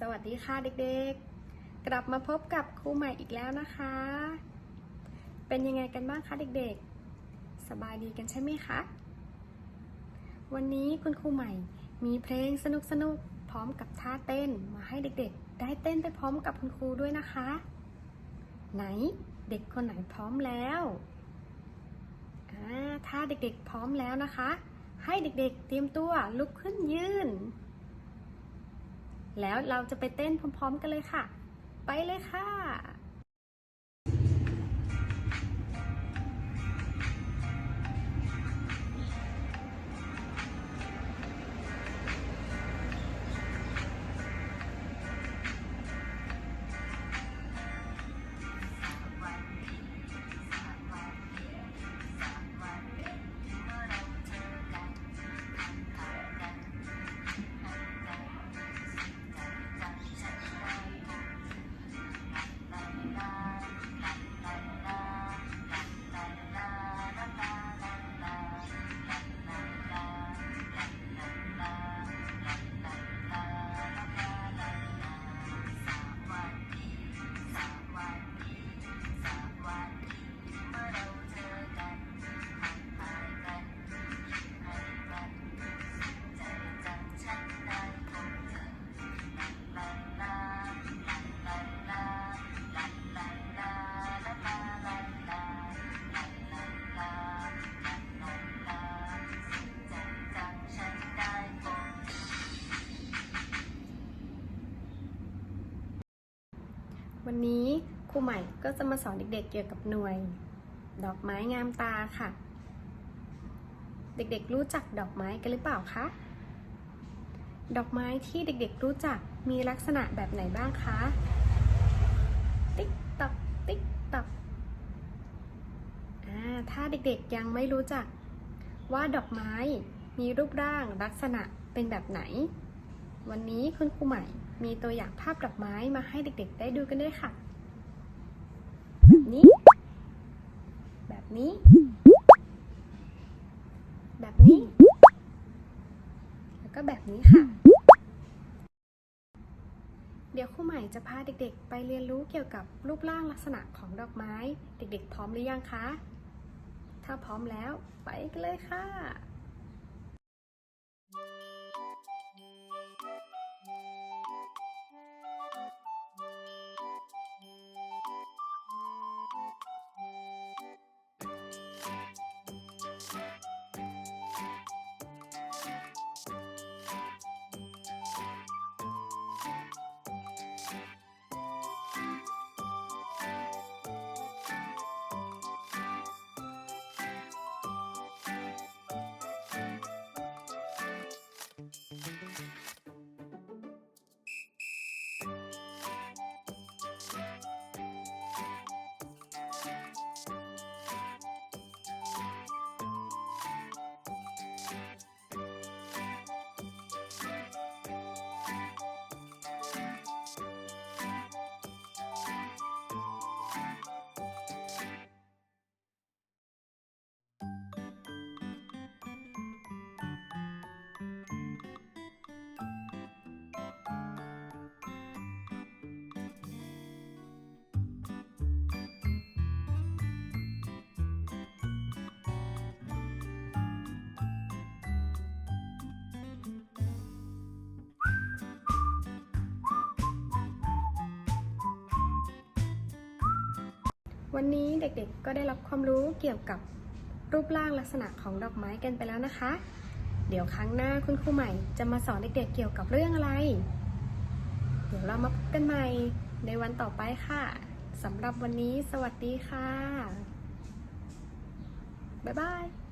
สวัสดีค่ะเด็กๆ กลับมาพบกับครูใหม่อีกแล้วนะคะ เป็นยังไงกันบ้างคะเด็กๆ สบายดีกันใช่ไหมคะ วันนี้คุณครูใหม่มีเพลงสนุกๆ พร้อมกับท่าเต้นมาให้เด็กๆ ได้เต้นไปพร้อมกับคุณครูด้วยนะคะ ไหนเด็กคนไหนพร้อมแล้วถ้าเด็กๆ พร้อมแล้วนะคะ ให้เด็กๆ เตรียมตัวลุกขึ้นยืน แล้วเราจะไปเต้นพร้อม ๆ กันเลยค่ะ ไปเลยค่ะ วันนี้ครูใหม่ก็จะมาสอนเด็กๆเกี่ยวกับหน่วย ดอกไม้งามตาค่ะ เด็กๆรู้จักดอกไม้กันหรือเปล่าคะ ดอกไม้ที่เด็กๆรู้จักมีลักษณะแบบไหนบ้างคะ ติ๊กตักติ๊กตักอ่าถ้าเด็กๆยังไม่รู้จักว่าดอกไม้มีรูปร่างลักษณะเป็นแบบไหน วันนี้คุณครูใหม่มีตัวอย่างภาพดอกไม้มาให้เด็กๆ ได้ดูกันด้วยค่ะแบบนี้ แบบนี้ แบบนี้ แล้วก็แบบนี้ค่ะ เดี๋ยวครูใหม่จะพาเด็กๆ ไปเรียนรู้เกี่ยวกับรูปร่างลักษณะของดอกไม้ เด็กๆ พร้อมหรือยังคะ ถ้าพร้อมแล้วไปกันเลยค่ะ วันนี้เด็กๆก็ได้รับความรู้เกี่ยวกับรูปร่างลักษณะของดอกไม้กันไปแล้วนะคะ เดี๋ยวครั้งหน้าคุณครูใหม่จะมาสอนเด็กๆเกี่ยวกับเรื่องอะไร เดี๋ยวเรามาพบกันใหม่ในวันต่อไปค่ะสำหรับวันนี้สวัสดีค่ะ บ๊ายบาย